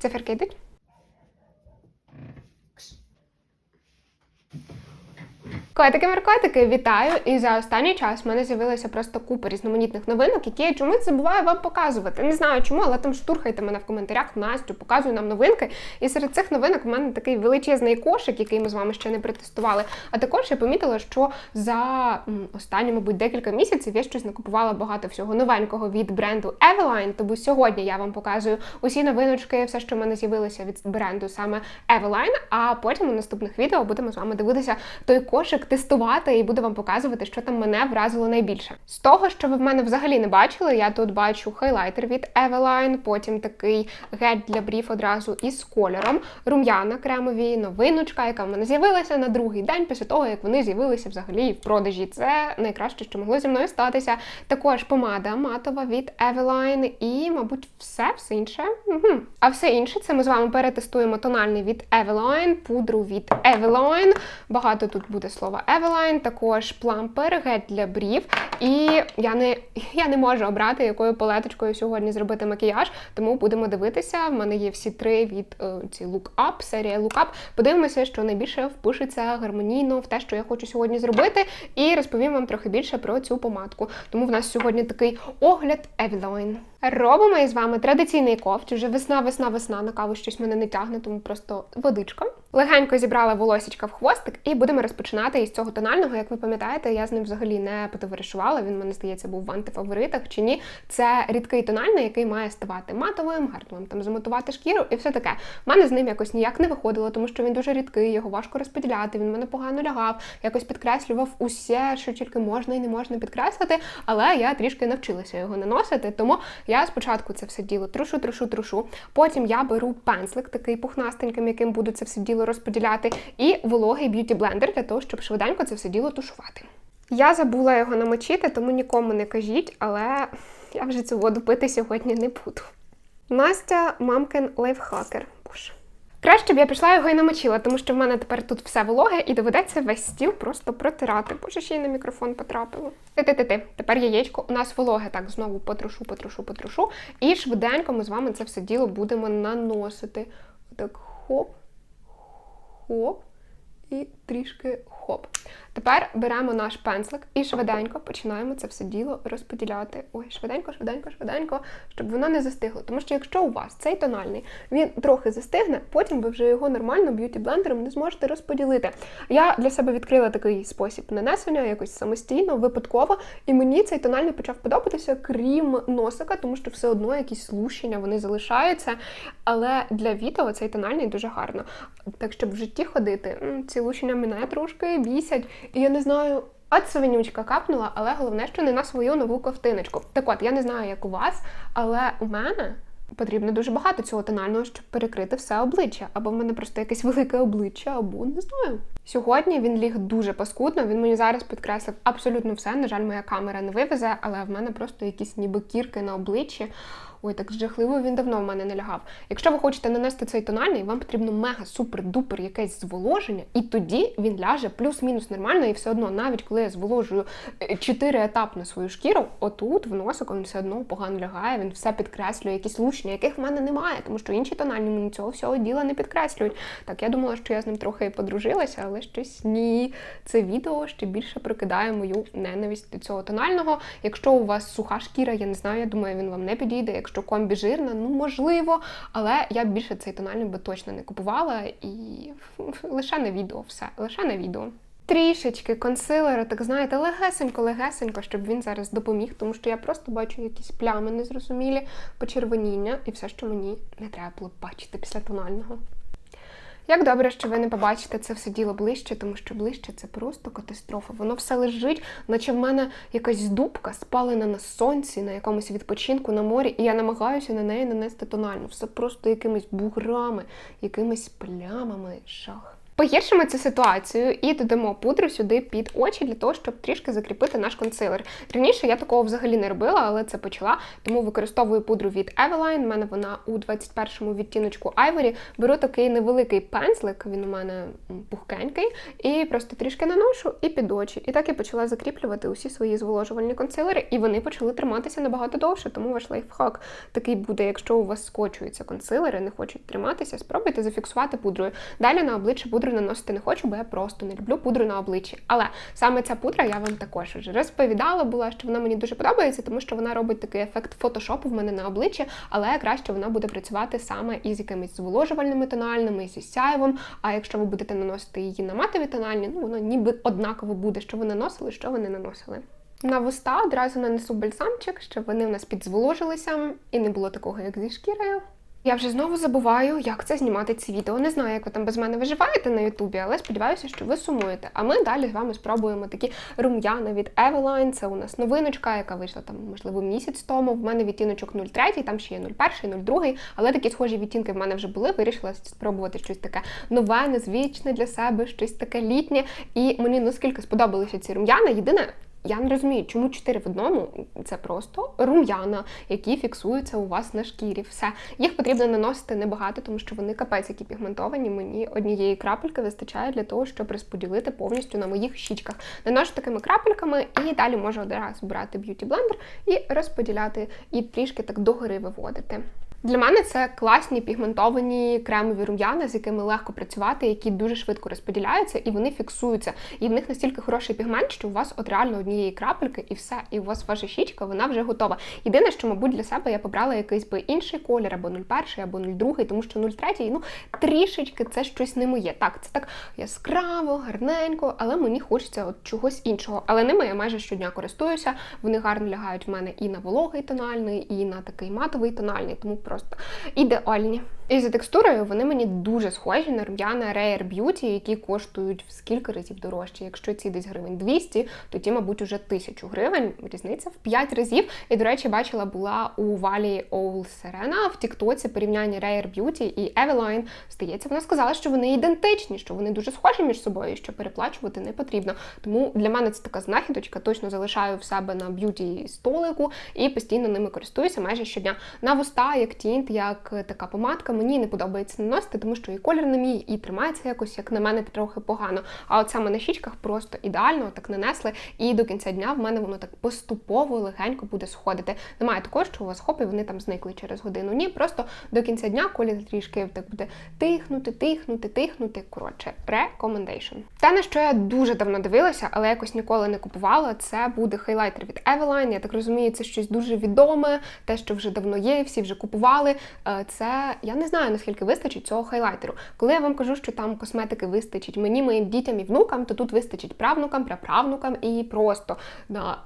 Циферки йдуть? Котики маркотики вітаю! І за останній час в мене з'явилося просто купа різноманітних новинок, які я чомусь забуваю вам показувати. Не знаю чому, але там штурхайте мене в коментарях. Настю, показуй нам новинки. І серед цих новинок в мене такий величезний кошик, який ми з вами ще не протестували. А також я помітила, що за останні, мабуть, декілька місяців я щось накупувала багато всього новенького від бренду Eveline. Тому сьогодні я вам показую усі новиночки, все, що в мене з'явилося від бренду саме Eveline. А потім у наступних відео будемо з вами дивитися той кошик, тестувати і буду вам показувати, що там мене вразило найбільше. З того, що ви в мене взагалі не бачили, я тут бачу хайлайтер від Eveline, потім такий гель для брів одразу із кольором, рум'яна кремові, новиночка, яка в мене з'явилася на другий день після того, як вони з'явилися взагалі в продажі. Це найкраще, що могло зі мною статися. Також помада матова від Eveline і, мабуть, все, все інше. Угу. А все інше це ми з вами перетестуємо тональний від Eveline, пудру від Eveline. Багато тут буде слова Eveline, також плампер, гель для брів. І я не, я не можу обрати, якою палеточкою сьогодні зробити макіяж, тому будемо дивитися. В мене є всі три від е, ці Look Up, серія Look Up. Подивимося, що найбільше впишеться гармонійно в те, що я хочу сьогодні зробити, і розповім вам трохи більше про цю помадку. Тому в нас сьогодні такий огляд Eveline. Робимо із вами традиційний ковч. Вже весна, весна, весна. На каву щось мене не тягне, тому просто водичка. Легенько зібрала волосічка в хвостик, і будемо розпочинати із цього тонального. Як ви пам'ятаєте, я з ним взагалі не потоваришувала. Він мене здається був в антифаворитах чи ні. Це рідкий тональний, який має ставати матовим, гарно там замотувати шкіру і все таке. У мене з ним якось ніяк не виходило, тому що він дуже рідкий, його важко розподіляти. Він мене погано лягав, якось підкреслював усе, що тільки можна і не можна підкреслити. Але я трішки навчилася його наносити. Тому я спочатку це все діло трушу, трушу, трушу. Потім я беру пензлик, такий пухнастеньким, яким буду це все діло розподіляти, і вологий б'юті блендер для того, щоб швиденько це все діло тушувати. Я забула його намочити, тому нікому не кажіть, але я вже цю воду пити сьогодні не буду. Настя мамкин лайфхакер. Боже. Краще б я пішла його і намочила, тому що в мене тепер тут все вологе і доведеться весь стіл просто протирати. Боже, ще й на мікрофон потрапило. Ти-ти-ти-ти. Тепер яєчко у нас вологе. Так, знову потрушу, потрушу, потрушу. І швиденько ми з вами це все діло будемо наносити. Так, хоп, хоп і трішки хоп. Тепер беремо наш пензлик і швиденько починаємо це все діло розподіляти. Ой, швиденько, швиденько, швиденько, щоб воно не застигло. Тому що якщо у вас цей тональний, він трохи застигне, потім ви вже його нормально б'юті-блендером не зможете розподілити. Я для себе відкрила такий спосіб нанесення, якось самостійно, випадково, і мені цей тональний почав подобатися, крім носика, тому що все одно якісь слущення вони залишаються. Але для відео цей тональний дуже гарно. Так, щоб в житті ходити, ці лущення мене трошки бісять. І я не знаю. От совенючка капнула, але головне, що не на свою нову ковтиночку. Так от, я не знаю, як у вас, але у мене потрібно дуже багато цього тонального, щоб перекрити все обличчя. Або в мене просто якесь велике обличчя, або не знаю. Сьогодні він ліг дуже паскудно. Він мені зараз підкреслив абсолютно все. На жаль, моя камера не вивезе, але в мене просто якісь ніби кірки на обличчі. Ой, так жахливо він давно в мене не лягав. Якщо ви хочете нанести цей тональний, вам потрібно мега супер-дупер якесь зволоження, і тоді він ляже плюс-мінус нормально, і все одно, навіть коли я зволожую е, чотири етапно свою шкіру, отут в носик він все одно погано лягає, він все підкреслює, якісь лучні, яких в мене немає, тому що інші тональні мені цього всього діла не підкреслюють. Так, я думала, що я з ним трохи подружилася, але щось ні. Це відео ще більше прокидає мою ненависть до цього тонального. Якщо у вас суха шкіра, я не знаю, я думаю, він вам не підійде. Якщо комбі жирна, ну можливо, але я більше цей тональний би точно не купувала і лише на відео все, лише на відео. Трішечки консилера, так знаєте, легесенько-легесенько, щоб він зараз допоміг, тому що я просто бачу якісь плями незрозумілі, почервоніння і все, що мені не треба було бачити після тонального. Як добре, що ви не побачите це все діло ближче, тому що ближче це просто катастрофа. Воно все лежить, наче в мене якась дубка спалена на сонці, на якомусь відпочинку на морі, і я намагаюся на неї нанести тональну. Все просто якимись буграми, якимись плямами. Жах. Погіршимо цю ситуацію і додамо пудру сюди під очі для того, щоб трішки закріпити наш консилер. Раніше я такого взагалі не робила, але це почала, тому використовую пудру від Eveline. У мене вона у 21-му відтіночку Ivory. Беру такий невеликий пензлик, він у мене пухкенький, і просто трішки наношу і під очі. І так я почала закріплювати усі свої зволожувальні консилери, і вони почали триматися набагато довше, тому ваш лайфхак такий буде, якщо у вас скочуються консилери, не хочуть триматися, спробуйте зафіксувати пудрою. Далі на обличчя пудру наносити не хочу, бо я просто не люблю пудру на обличчі. Але саме ця пудра я вам також вже розповідала, була, що вона мені дуже подобається, тому що вона робить такий ефект фотошопу в мене на обличчі, але краще вона буде працювати саме із якимись зволожувальними тональними, зі сяйвом. А якщо ви будете наносити її на матові тональні, ну воно ніби однаково буде, що ви наносили, що ви не наносили. На вуста одразу нанесу бальзамчик, щоб вони в нас підзволожилися і не було такого, як зі шкірою. Я вже знову забуваю, як це знімати ці відео. Не знаю, як ви там без мене виживаєте на Ютубі, але сподіваюся, що ви сумуєте. А ми далі з вами спробуємо такі рум'яна від Eveline. Це у нас новиночка, яка вийшла там, можливо, місяць тому. В мене відтіночок 03, там ще є 01, 02, але такі схожі відтінки в мене вже були. Вирішила спробувати щось таке нове, незвичне для себе, щось таке літнє. І мені наскільки сподобалися ці рум'яна. Єдине. Я не розумію, чому чотири в одному це просто рум'яна, які фіксуються у вас на шкірі. Все їх потрібно наносити небагато, тому що вони капець, які пігментовані. Мені однієї крапельки вистачає для того, щоб розподілити повністю на моїх щічках. Наношу такими крапельками, і далі можу одразу брати б'юті блендер і розподіляти, і трішки так догори виводити. Для мене це класні пігментовані кремові рум'яна, з якими легко працювати, які дуже швидко розподіляються і вони фіксуються. І в них настільки хороший пігмент, що у вас от реально однієї крапельки і все, і у вас ваша щічка, вона вже готова. Єдине, що, мабуть, для себе я побрала якийсь би інший колір, або 01, або 02, тому що 03, ну трішечки це щось не моє. Так, це так яскраво, гарненько, але мені хочеться от чогось іншого. Але ними я майже щодня користуюся. Вони гарно лягають в мене і на вологий тональний, і на такий матовий тональний, тому просто ідеальні. І за текстурою вони мені дуже схожі на рум'яна Rare Beauty, які коштують в скільки разів дорожче. Якщо ці десь гривень 200, то ті, мабуть, уже 1000 гривень. Різниця в 5 разів. І, до речі, бачила була у Валі Оул Серена в Тіктоці порівняння Rare Beauty і Eveline. Здається, вона сказала, що вони ідентичні, що вони дуже схожі між собою, що переплачувати не потрібно. Тому для мене це така знахідочка, точно залишаю в себе на б'юті столику і постійно ними користуюся майже щодня. На вуста, як тінт, як така помадка мені не подобається наносити, тому що і колір не мій, і тримається якось, як на мене, трохи погано. А от саме на щічках просто ідеально так нанесли, і до кінця дня в мене воно так поступово легенько буде сходити. Немає такого, що у вас хоп, і вони там зникли через годину. Ні, просто до кінця дня колір трішки так буде тихнути, тихнути, тихнути. Коротше, recommendation. Те, на що я дуже давно дивилася, але якось ніколи не купувала, це буде хайлайтер від Eveline. Я так розумію, це щось дуже відоме, те, що вже давно є, всі вже купували. Е, Це я не знаю наскільки вистачить цього хайлайтеру. Коли я вам кажу, що там косметики вистачить мені, моїм дітям і внукам, то тут вистачить правнукам, праправнукам і просто на.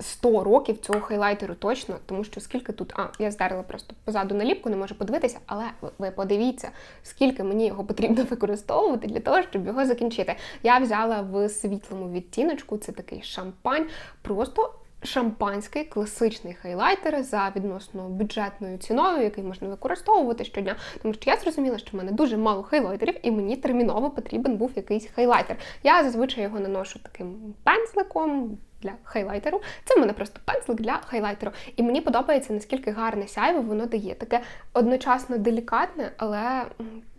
100 років цього хайлайтеру точно, тому що скільки тут. А, я здерла просто позаду наліпку, не можу подивитися, але ви подивіться, скільки мені його потрібно використовувати для того, щоб його закінчити. Я взяла в світлому відтіночку, це такий шампань, просто шампанський класичний хайлайтер за відносно бюджетною ціною, який можна використовувати щодня. Тому що я зрозуміла, що в мене дуже мало хайлайтерів, і мені терміново потрібен був якийсь хайлайтер. Я зазвичай його наношу таким пензликом. Для хайлайтеру. Це в мене просто пензлик для хайлайтеру. І мені подобається, наскільки гарне сяйво воно дає. Таке одночасно делікатне, але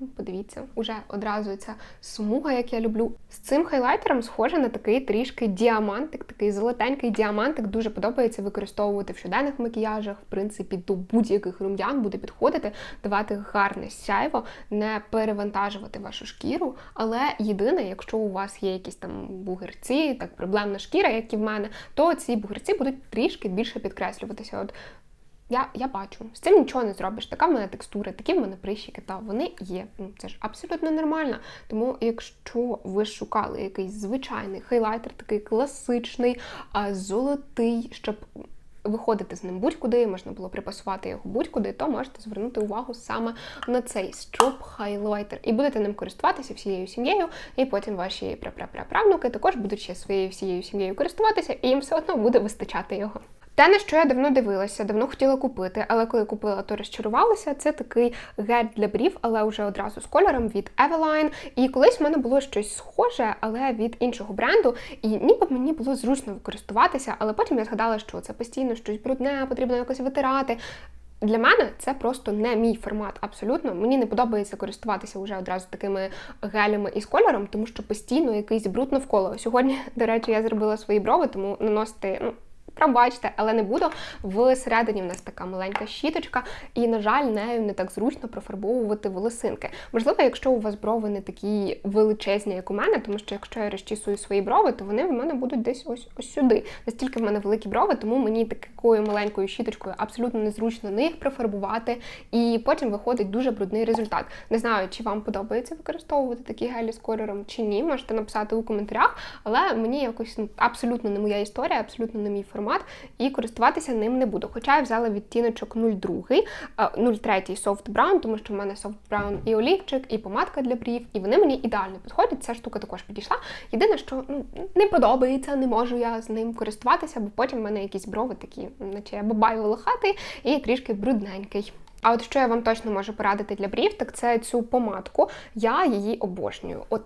подивіться, уже одразу ця смуга, як я люблю. З цим хайлайтером схоже на такий трішки діамантик, такий золотенький діамантик. Дуже подобається використовувати в щоденних макіяжах, в принципі, до будь-яких рум'ян буде підходити, давати гарне сяйво, не перевантажувати вашу шкіру. Але єдине, якщо у вас є якісь там бугерці, так проблемна шкіра, як і в мене, то ці бугерці будуть трішки більше підкреслюватися. От я я бачу, з цим нічого не зробиш. Така в мене текстура, такі в мене прищики, та вони є. Ну, Це ж абсолютно нормально. Тому, якщо ви шукали якийсь звичайний хайлайтер, такий класичний, золотий, щоб виходити з ним будь-куди, можна було припасувати його будь-куди, то можете звернути увагу саме на цей Stroop хайлайтер. І будете ним користуватися всією сім'єю, і потім ваші прапрапраправнуки також будуть ще своєю всією сім'єю користуватися, і їм все одно буде вистачати його. Те, на що я давно дивилася, давно хотіла купити, але коли купила, то розчарувалася. Це такий гель для брів, але вже одразу з кольором від Eveline. І колись в мене було щось схоже, але від іншого бренду. І ніби мені було зручно використуватися, але потім я згадала, що це постійно щось брудне, потрібно якось витирати. Для мене це просто не мій формат. Абсолютно мені не подобається користуватися вже одразу такими гелями із кольором, тому що постійно якийсь бруд навколо. Сьогодні, до речі, я зробила свої брови, тому наносити ну. Пробачте, але не буду. Всередині в нас така маленька щіточка, і, на жаль, нею не так зручно профарбовувати волосинки. Можливо, якщо у вас брови не такі величезні, як у мене, тому що якщо я розчісую свої брови, то вони в мене будуть десь ось ось сюди. Настільки в мене великі брови, тому мені такою маленькою щіточкою абсолютно незручно них профарбувати, і потім виходить дуже брудний результат. Не знаю, чи вам подобається використовувати такі гелі з кольором чи ні. Можете написати у коментарях, але мені якось абсолютно не моя історія, абсолютно не мій формат формат і користуватися ним не буду. Хоча я взяла відтіночок 02, 03 Soft Brown, тому що в мене Soft Brown і олівчик, і помадка для брів, і вони мені ідеально підходять. Ця штука також підійшла. Єдине, що ну, не подобається, не можу я з ним користуватися, бо потім в мене якісь брови такі, наче я бабай волохатий і трішки брудненький. А от що я вам точно можу порадити для брів, так це цю помадку. Я її обожнюю. От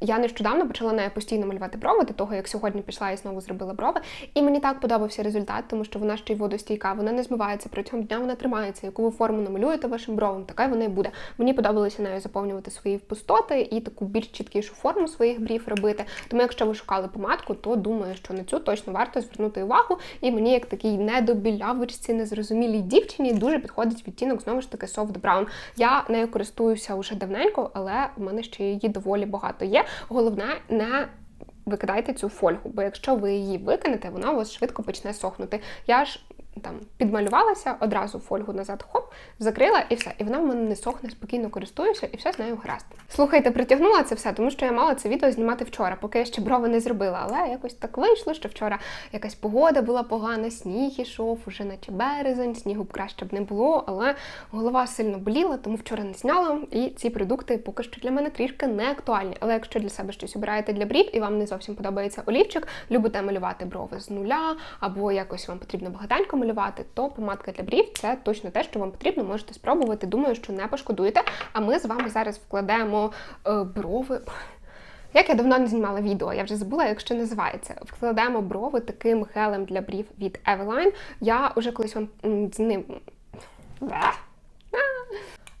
я нещодавно почала нею постійно малювати брови, до того як сьогодні пішла і знову зробила брови. І мені так подобався результат, тому що вона ще й водостійка, вона не змивається, протягом дня вона тримається. Яку ви форму намалюєте вашим бровам, така вона і буде. Мені подобалося нею заповнювати свої пустоти і таку більш чіткішу форму своїх брів робити. Тому, якщо ви шукали помадку, то думаю, що на цю точно варто звернути увагу. І мені, як такій недобілявочці, незрозумілій дівчині, дуже підходить відтінок знову ж таки soft brown. Я нею користуюся вже давненько, але в мене ще її доволі багато є. Головне, не викидайте цю фольгу, бо якщо ви її викинете, вона у вас швидко почне сохнути. Я ж там підмалювалася, одразу фольгу назад, хоп, закрила і все. І вона в мене не сохне, спокійно користуюся, і все з нею гаразд. Слухайте, притягнула це все, тому що я мала це відео знімати вчора, поки я ще брови не зробила. Але якось так вийшло, що вчора якась погода була погана, сніг ішов, уже наче березень, снігу б краще б не було, але голова сильно боліла, тому вчора не зняла. І ці продукти поки що для мене трішки не актуальні. Але якщо для себе щось обираєте для брів і вам не зовсім подобається олівчик, любите малювати брови з нуля, або якось вам потрібно багатенько малювати, то помадка для брів це точно те, що вам потрібно, можете спробувати. Думаю, що не пошкодуєте. А ми з вами зараз вкладемо е, брови. Як я давно не знімала відео, я вже забула, як ще називається. Вкладемо брови таким гелем для брів від Eveline. Я вже колись вам з ним.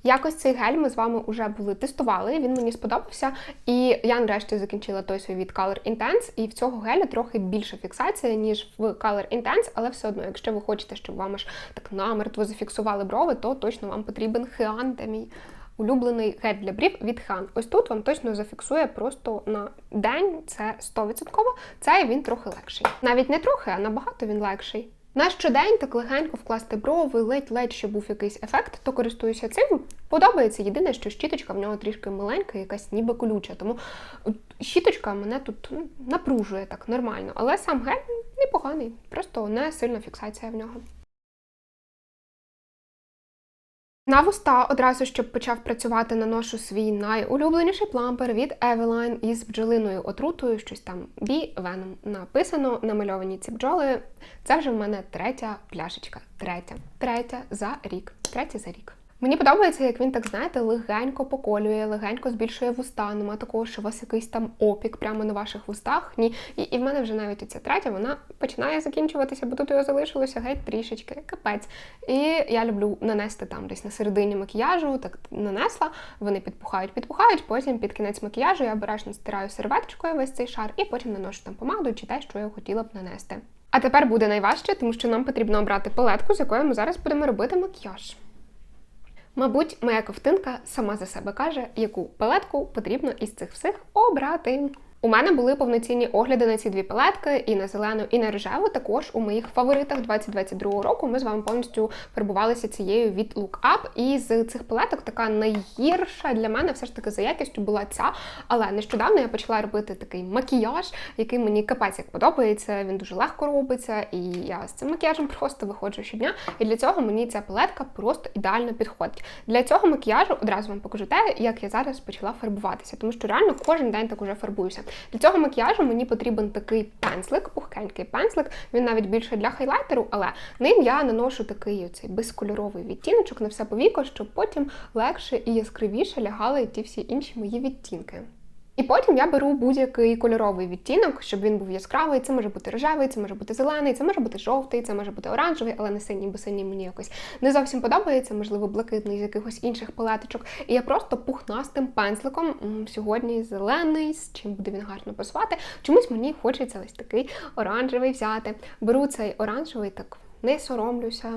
Якось цей гель ми з вами вже були тестували, він мені сподобався. І я нарешті закінчила той свій від Color Intense, і в цього геля трохи більша фіксація, ніж в Color Intense, але все одно, якщо ви хочете, щоб вам аж так намертво зафіксували брови, то точно вам потрібен хеан, де мій улюблений гель для брів від Хан. Ось тут вам точно зафіксує просто на день, це 100%. Цей він трохи легший. Навіть не трохи, а набагато він легший. На щодень так легенько вкласти брови, ледь-ледь, щоб був якийсь ефект, то користуюся цим. Подобається єдине, що щіточка в нього трішки маленька, якась ніби колюча. Тому щіточка мене тут ну, напружує так нормально. Але сам гель непоганий, просто не сильна фіксація в нього. На вуста одразу, щоб почав працювати, наношу свій найулюбленіший плампер від Eveline із бджолиною отрутою, щось там бі веном написано, намальовані ці бджоли. Це вже в мене третя пляшечка. Третя. Третя за рік. Третя за рік. Мені подобається, як він так, знаєте, легенько поколює, легенько збільшує вуста. Нема такого, що у вас якийсь там опік прямо на ваших вустах. Ні. І і в мене вже навіть оця третя, вона починає закінчуватися, бо тут його залишилося геть трішечки, капець. І я люблю нанести там десь на середині макіяжу, так нанесла, вони підпухають, підпухають, потім під кінець макіяжу я обережно стираю серветочкою весь цей шар, і потім наношу там помаду чи те, що я хотіла б нанести. А тепер буде найважче, тому що нам потрібно обрати палетку, з якою ми зараз будемо робити макіяж. Мабуть, моя ковтинка сама за себе каже, яку палетку потрібно із цих всіх обрати. У мене були повноцінні огляди на ці дві палетки, і на зелену, і на рожеву. Також у моїх фаворитах 2022 року ми з вами повністю фарбувалися цією від Look. І з цих палеток така найгірша для мене все ж таки за якістю була ця. Але нещодавно я почала робити такий макіяж, який мені капець як подобається. Він дуже легко робиться, і я з цим макіяжем просто виходжу щодня. І для цього мені ця палетка просто ідеально підходить. Для цього макіяжу одразу вам покажу те, як я зараз почала фарбуватися, тому що реально кожен день так уже фарбуюся. Для цього макіяжу мені потрібен такий пензлик, пухкенький пензлик. Він навіть більше для хайлайтеру, але ним я наношу такий оцей безкольоровий відтіночок на все повіко, щоб потім легше і яскравіше лягали ті всі інші мої відтінки. І потім я беру будь-який кольоровий відтінок, щоб він був яскравий. Це може бути рожевий, це може бути зелений, це може бути жовтий, це може бути оранжевий, але не синій, бо синій мені якось не зовсім подобається, можливо, блакитний з якихось інших палеточок. І я просто пухнастим пензликом сьогодні зелений, з чим буде він гарно пасувати. Чомусь мені хочеться ось такий оранжевий взяти. Беру цей оранжевий так. Не соромлюся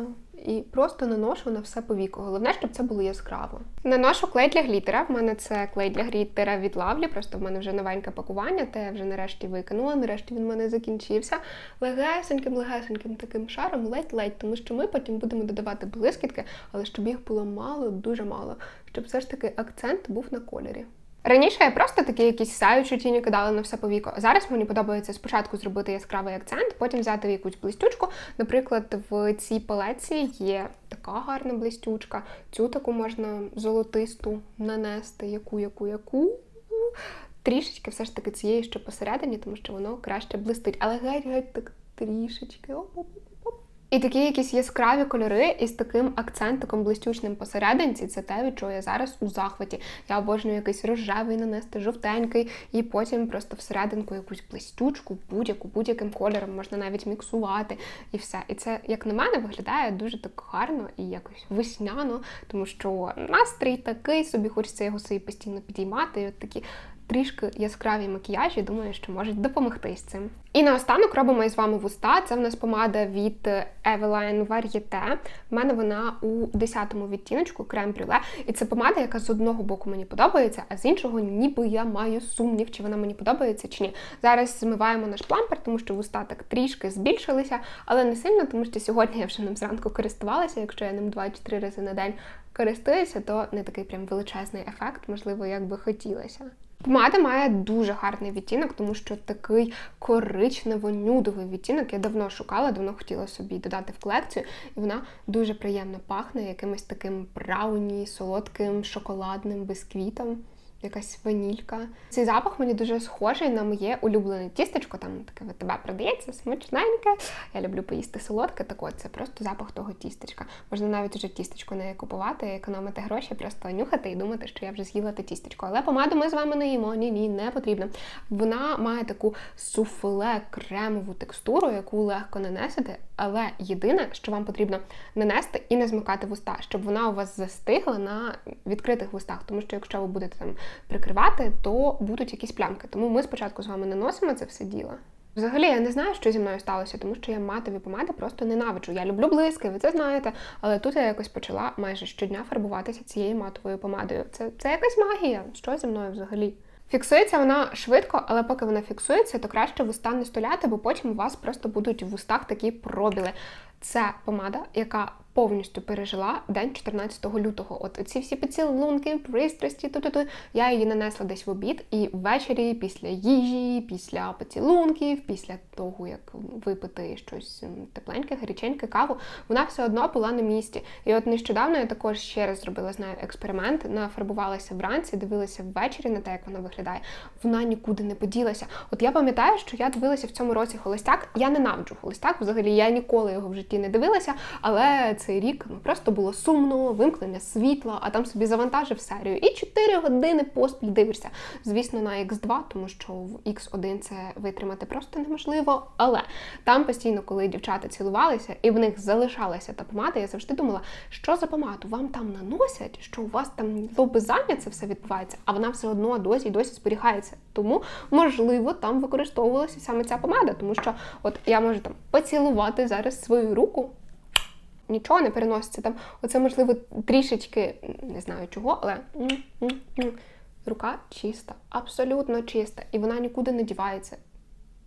і просто наношу на все повіко. Головне, щоб це було яскраво. Наношу клей для глітера. В мене це клей для глітера від Лавлі. Просто в мене вже новеньке пакування, те я вже нарешті викинула. Нарешті він в мене закінчився. Легесеньким, легесеньким таким шаром, ледь-ледь, тому що ми потім будемо додавати блискітки, але щоб їх було мало, дуже мало, щоб все ж таки акцент був на кольорі. Раніше я просто такі якісь сяючі тіні кидала на все повіко. Зараз мені подобається спочатку зробити яскравий акцент, потім взяти якусь блистючку. Наприклад, в цій палеці є така гарна блистючка. Цю таку можна золотисту нанести, яку, яку, яку. Трішечки все ж таки цієї, що посередині, тому що воно краще блистить. Але геть-геть так трішечки. Оп-оп-оп. І такі якісь яскраві кольори із таким акцентиком блистючним посерединці, це те, від чого я зараз у захваті. Я обожнюю якийсь рожевий нанести, жовтенький, і потім просто всерединку якусь блистючку, будь-яку, будь-яким кольором можна навіть міксувати і все. І це, як на мене, виглядає дуже так гарно і якось весняно, тому що настрій такий, собі хочеться його собі постійно підіймати. І от такі трішки яскраві макіяжі, думаю, що можуть допомогти з цим. І наостанок робимо із вами вуста. Це в нас помада від Eveline Varieté. В мене вона у 10-му відтіночку крем брюле. І це помада, яка з одного боку мені подобається, а з іншого, ніби я маю сумнів, чи вона мені подобається чи ні. Зараз змиваємо наш плампер, тому що вуста так трішки збільшилися, але не сильно, тому що сьогодні я вже ним зранку користувалася. Якщо я ним 2-4 рази на день користуюся, то не такий прям величезний ефект, можливо, як би хотілося. Помада має дуже гарний відтінок, тому що такий коричнево-нюдовий відтінок. Я давно шукала, давно хотіла собі додати в колекцію, і вона дуже приємно пахне якимось таким брауні, солодким, шоколадним бисквітом. Якась ванілька. Цей запах мені дуже схожий на моє улюблене тістечко. Там таке в тебе продається смачненьке. Я люблю поїсти солодке. Так от це просто запах того тістечка. Можна навіть уже тістечко не купувати, економити гроші, просто нюхати і думати, що я вже з'їла те тістечко. Але помаду ми з вами не їмо. Ні, ні, не потрібно. Вона має таку суфле кремову текстуру, яку легко нанесити. Але єдине, що вам потрібно нанести і не змикати вуста, щоб вона у вас застигла на відкритих вустах. Тому що якщо ви будете там прикривати, то будуть якісь плямки. Тому ми спочатку з вами наносимо це все діло. Взагалі, я не знаю, що зі мною сталося, тому що я матові помади просто ненавиджу. Я люблю блиски, ви це знаєте. Але тут я якось почала майже щодня фарбуватися цією матовою помадою. Це, це якась магія. Що зі мною взагалі? Фіксується вона швидко, але поки вона фіксується, то краще вуста не столяти, бо потім у вас просто будуть в вустах такі пробіли. Це помада, яка повністю пережила день 14 лютого. От ці всі поцілунки, пристрасті, ту-ту-ту. Я її нанесла десь в обід, і ввечері, після їжі, після поцілунків, після того, як випити щось тепленьке, гаряченьке, каву, вона все одно була на місці. І от нещодавно я також ще раз зробила з нею експеримент, нафарбувалася вранці, дивилася ввечері на те, як вона виглядає. Вона нікуди не поділася. От я пам'ятаю, що я дивилася в цьому році холостяк. Я ненавиджу холостяк, взагалі я ніколи його в житті не дивилася, але цей рік просто було сумно, вимкнення світла, а там собі завантажив серію. І 4 години поспіль дивишся. Звісно, на X2, тому що в X1 це витримати просто неможливо. Але там постійно, коли дівчата цілувалися і в них залишалася та помада, я завжди думала, що за помаду вам там наносять, що у вас там лобизання це все відбувається, а вона все одно досі і досі зберігається. Тому, можливо, там використовувалася саме ця помада, тому що от я можу там поцілувати зараз свою руку нічого не переноситься. Там, оце, можливо, трішечки, не знаю чого, але рука чиста, абсолютно чиста. І вона нікуди не дівається.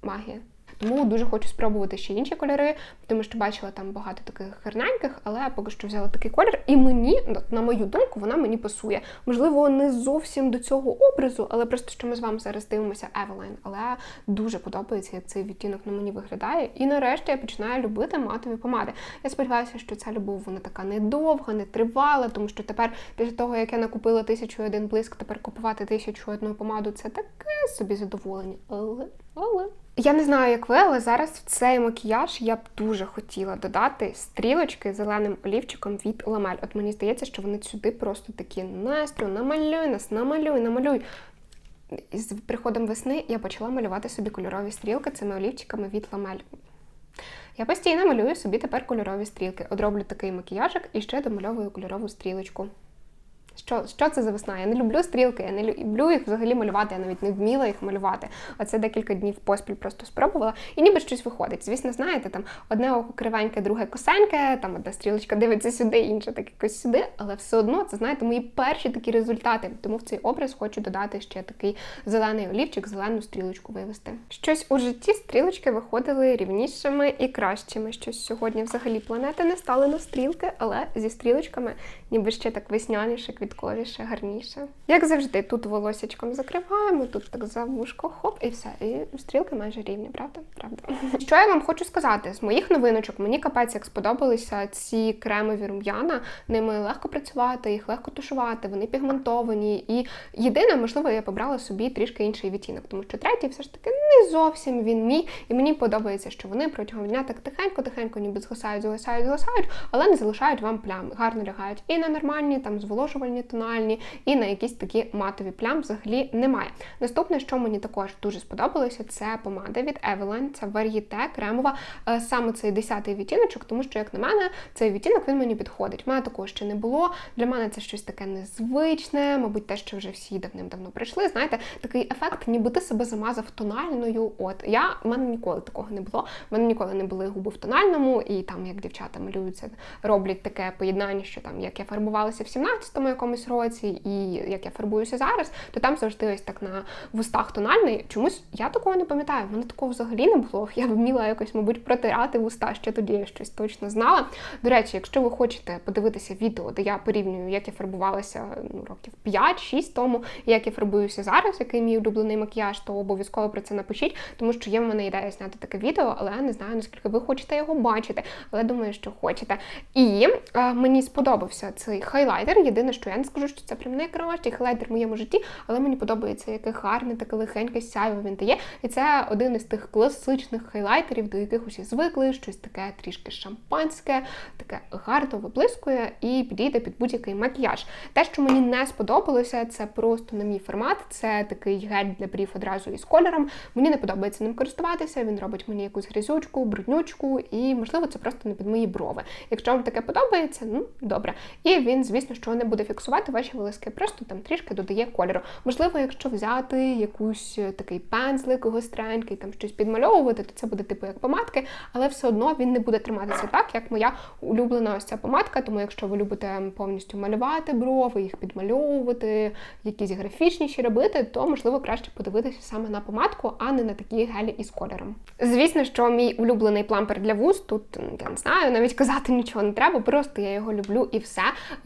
Магія. Тому дуже хочу спробувати ще інші кольори, тому що бачила там багато таких гарненьких, але поки що взяла такий колір. І мені, на мою думку, вона мені пасує. Можливо, не зовсім до цього образу, але просто що ми з вами зараз дивимося Eveline. Але дуже подобається, як цей відтінок на мені виглядає. І нарешті я починаю любити матові помади. Я сподіваюся, що ця любов вона така недовга, не тривала, тому що тепер, після того, як я накупила тисячу один блиск, тепер купувати тисячу одну помаду це таке собі задоволення. Але, але. Я не знаю, як ви, але зараз в цей макіяж я б дуже хотіла додати стрілочки зеленим олівчиком від ламель. От мені здається, що вони сюди просто такі Настю, намалюй нас, намалюй, намалюй. З приходом весни я почала малювати собі кольорові стрілки цими олівчиками від ламель. Я постійно малюю собі тепер кольорові стрілки. Одроблю такий макіяжик і ще домальовую кольорову стрілочку. Що що це за весна? Я не люблю стрілки, я не люблю їх взагалі малювати, я навіть не вміла їх малювати. Оце декілька днів поспіль просто спробувала, і ніби щось виходить. Звісно, знаєте, там одне око кривеньке, друге косеньке, там одна стрілочка дивиться сюди, інша так якось сюди, але все одно це знаєте мої перші такі результати. Тому в цей образ хочу додати ще такий зелений олівчик, зелену стрілочку вивести. Щось у житті стрілочки виходили рівнішими і кращими. Щось сьогодні взагалі планети не стали на стрілки, але зі стрілочками ніби ще так весняніше квітковіше, гарніше. Як завжди, тут волосячком закриваємо, тут так за вушко хоп, і все. І стрілки майже рівні, правда? Правда. Що я вам хочу сказати? З моїх новиночок мені капець як сподобалися ці кремові рум'яна. Ними легко працювати, їх легко тушувати, вони пігментовані. І єдине, можливо, я побрала собі трішки інший відтінок, тому що третій все ж таки не зовсім він мій. І мені подобається, що вони протягом дня так тихенько-тихенько, ніби згасають, згасають, згасають, але не залишають вам плям. Гарно лягають і на нормальні там зволожувальні темні тональні, і на якісь такі матові плям взагалі немає. Наступне, що мені також дуже сподобалося, це помада від Eveline, це Varieté кремова, е, саме цей 10-й відтіночок, тому що, як на мене, цей відтінок він мені підходить. Мене такого ще не було. Для мене це щось таке незвичне, мабуть, те, що вже всі давним-давно прийшли. Знаєте, такий ефект, ніби ти себе замазав тональною. От я в мене ніколи такого не було. В мене ніколи не були губи в тональному, і там, як дівчата малюються, роблять таке поєднання, що там як я фарбувалася в 17-му якомусь році, і як я фарбуюся зараз, то там завжди ось так на вустах тональний. Чомусь я такого не пам'ятаю. Мене такого взагалі не було. Я вміла якось, мабуть, протирати вуста ще тоді я щось точно знала. До речі, якщо ви хочете подивитися відео, де я порівнюю, як я фарбувалася ну, років 5-6 тому, як я фарбуюся зараз, який мій улюблений макіяж, то обов'язково про це напишіть, тому що є в мене ідея зняти таке відео, але я не знаю, наскільки ви хочете його бачити. Але думаю, що хочете. І е, мені сподобався цей хайлайтер. Єдине, що не скажу, що це прям найкращий хайлайтер в моєму житті, але мені подобається, яке гарне, таке легеньке сяйво він дає. І це один із тих класичних хайлайтерів, до яких усі звикли, щось таке трішки шампанське, таке гарно виблискує і підійде під будь-який макіяж. Те, що мені не сподобалося, це просто на мій формат. Це такий гель для брів одразу із кольором. Мені не подобається ним користуватися. Він робить мені якусь грязючку, бруднючку, і можливо це просто не під мої брови. Якщо вам таке подобається, ну добре. І він, звісно, що не буде фіксувати ваші волоски, просто там трішки додає кольору. Можливо, якщо взяти якусь е, такий пензлик гостренький, там щось підмальовувати, то це буде типу як помадки, але все одно він не буде триматися так, як моя улюблена ось ця помадка. Тому, якщо ви любите повністю малювати брови, їх підмальовувати, якісь графічніші робити, то можливо краще подивитися саме на помадку, а не на такі гелі із кольором. Звісно, що мій улюблений плампер для вуз тут я не знаю, навіть казати нічого не треба, просто я його люблю і все.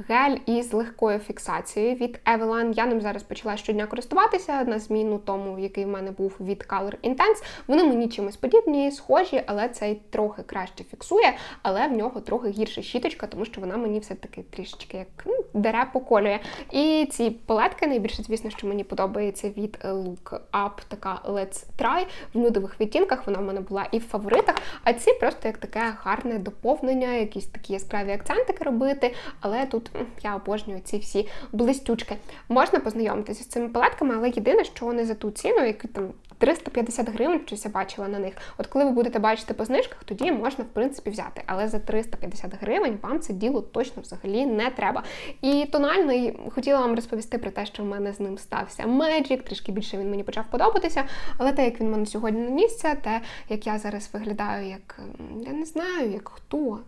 Гель із легкою фіксацією від Eveline. Я ним зараз почала щодня користуватися на зміну тому, який в мене був від Color Intense. Вони мені чимось подібні, схожі, але цей трохи краще фіксує, але в нього трохи гірша щіточка, тому що вона мені все-таки трішечки як ну, дере поколює. І ці палетки найбільше, звісно, що мені подобається від Look Up, така Let's Try в нюдових відтінках. Вона в мене була і в фаворитах. А ці просто як таке гарне доповнення, якісь такі яскраві акцентики робити. Але тут я обожнюю ці всі блистючки. Можна познайомитися з цими палетками, але єдине, що вони за ту ціну, яку там 350 гривень, щось я бачила на них. От коли ви будете бачити по знижках, тоді можна, в принципі, взяти. Але за 350 гривень вам це діло точно взагалі не треба. І тональний хотіла вам розповісти про те, що в мене з ним стався Magic, трішки більше він мені почав подобатися. Але те, як він мене сьогодні нанісся, те, як я зараз виглядаю, як я не знаю, як хто.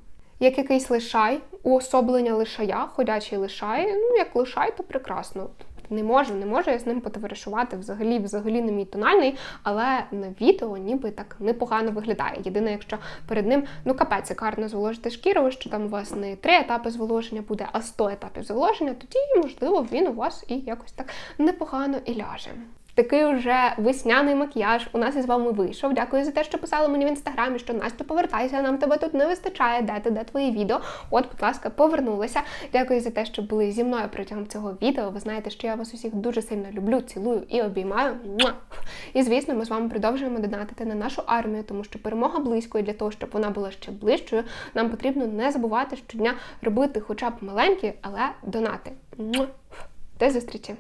Як якийсь лишай, уособлення лишая, ходячий лишай. Ну, як лишай, то прекрасно. не можу, не можу я з ним потоваришувати взагалі, взагалі не мій тональний, але на відео ніби так непогано виглядає. Єдине, якщо перед ним ну капець, як гарно зволожити шкіру, що там у вас не три етапи зволоження буде, а 100 етапів зволоження, тоді можливо він у вас і якось так непогано і ляже. Такий вже весняний макіяж у нас із вами вийшов. Дякую за те, що писали мені в інстаграмі, що Настя, повертайся, нам тебе тут не вистачає. Де ти, де твої відео? От, будь ласка, повернулися. Дякую за те, що були зі мною протягом цього відео. Ви знаєте, що я вас усіх дуже сильно люблю, цілую і обіймаю. І звісно, ми з вами продовжуємо донатити на нашу армію, тому що перемога близько, і для того, щоб вона була ще ближчою, нам потрібно не забувати щодня робити хоча б маленькі, але донати. До зустрічі!